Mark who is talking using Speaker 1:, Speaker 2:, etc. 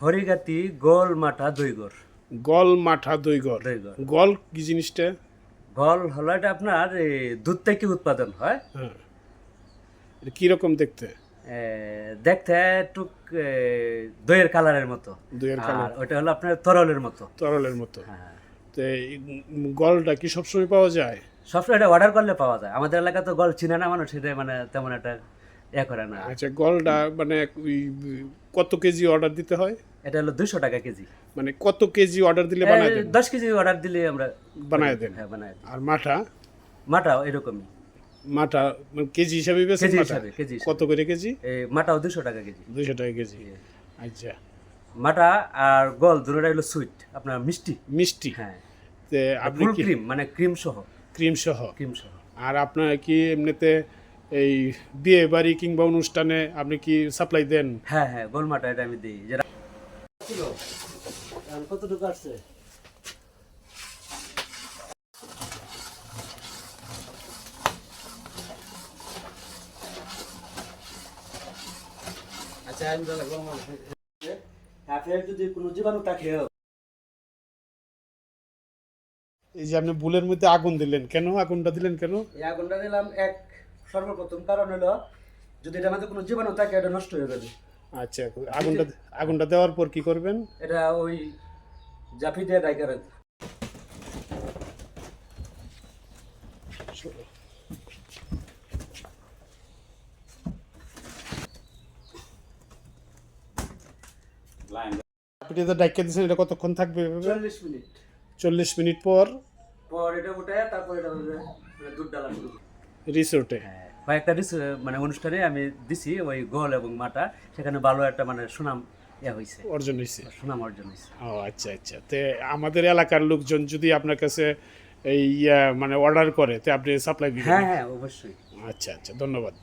Speaker 1: হরিগাতি গোল মাঠা দইগর
Speaker 2: গল মাঠা দইগর গল কি জিনিসটা?
Speaker 1: গল হলো এটা আপনার দুধ থেকে উৎপাদন হয়।
Speaker 2: হ্যাঁ। এটা কীরকম দেখতে?
Speaker 1: দেখতে টুক দইয়ের কালারের মতো।
Speaker 2: দইয়ের কালার।
Speaker 1: ওটা হলো আপনার তরলের মতো।
Speaker 2: তরলের মতো।
Speaker 1: হ্যাঁ।
Speaker 2: তো গলটা কি সবসময় পাওয়া যায়?
Speaker 1: সবসময় এটা অর্ডার করলে পাওয়া যায়। আমাদের এলাকা তো গল চিনে না মানুষ সেটা মানে তেমন একটা ইয়ে করে না।
Speaker 2: আচ্ছা গলটা মানে কত কেজি অর্ডার দিতে হয়?
Speaker 1: এটা হলো দুশো টাকা কেজি।
Speaker 2: মানে কত কেজি অর্ডার দিলে বানায় দেন?
Speaker 1: দশ কেজি অর্ডার দিলে আমরা
Speaker 2: বানায় দেন।
Speaker 1: হ্যাঁ বানাই দিই
Speaker 2: আর মাঠা?
Speaker 1: মাটাও এরকমই।
Speaker 2: মাঠা মানে কেজি হিসাবে
Speaker 1: কেজি হিসাবে কেজি
Speaker 2: কত করে কেজি?
Speaker 1: এই মাটাও দুশো টাকা কেজি।
Speaker 2: দুইশো টাকা কেজি। আচ্ছা।
Speaker 1: মাটা আর গল দুটোটা হলো সুইট আপনার মিষ্টি।
Speaker 2: মিষ্টি?
Speaker 1: হ্যাঁ।
Speaker 2: আপনি
Speaker 1: ক্রিম মানে ক্রিম সহ।
Speaker 2: ক্রিম সহ।
Speaker 1: ক্রিম সহ।
Speaker 2: আর আপনার কি এমনিতে এই বিয়ে বাড়ি কিংবা অনুষ্ঠানে আপনি কি সাপ্লাই দেন?
Speaker 1: হ্যাঁ হ্যাঁ গোল মাটা এটা আমি দিই। যেটা কতটুকু আসছে? আচ্ছা আমি যদি কোনো জীবাণু থাকে
Speaker 2: এই যে আপনি বুলের মধ্যে আগুন দিলেন কেন আগুনটা দিলেন কেন?
Speaker 1: এই আগুনটা দিলাম এক সর্বপ্রথম কারণ হলো যদি এটার মধ্যে কোনো জীবাণু থাকে এটা নষ্ট হয়ে যাবে।
Speaker 2: আচ্ছা আগুনটা আগুনটা দেওয়ার পর কি করবেন?
Speaker 1: এটা ওই জাফি দিয়ে ডাইকা রাখবে
Speaker 2: আপনি তো ডাইকে দিয়েছেন এটা কতক্ষণ থাকবে?
Speaker 1: চল্লিশ মিনিট।
Speaker 2: চল্লিশ মিনিট পর?
Speaker 1: পর এটা উঠে তারপর এটা দুধ ডালা।
Speaker 2: রিসোর্টে
Speaker 1: হ্যাঁ কয়েকটা মানে অনুষ্ঠানে আমি দিছি ওই গোল এবং মাটা সেখানে ভালো একটা মানে সুনাম ইয়ে হয়েছে
Speaker 2: অর্জন হয়েছে
Speaker 1: সুনাম অর্জন হয়েছে
Speaker 2: ও আচ্ছা আচ্ছা। তে আমাদের এলাকার লোকজন যদি আপনার কাছে এই মানে অর্ডার করে তে আপনি সাপ্লাই দিবেন।
Speaker 1: হ্যাঁ হ্যাঁ অবশ্যই।
Speaker 2: আচ্ছা আচ্ছা ধন্যবাদ।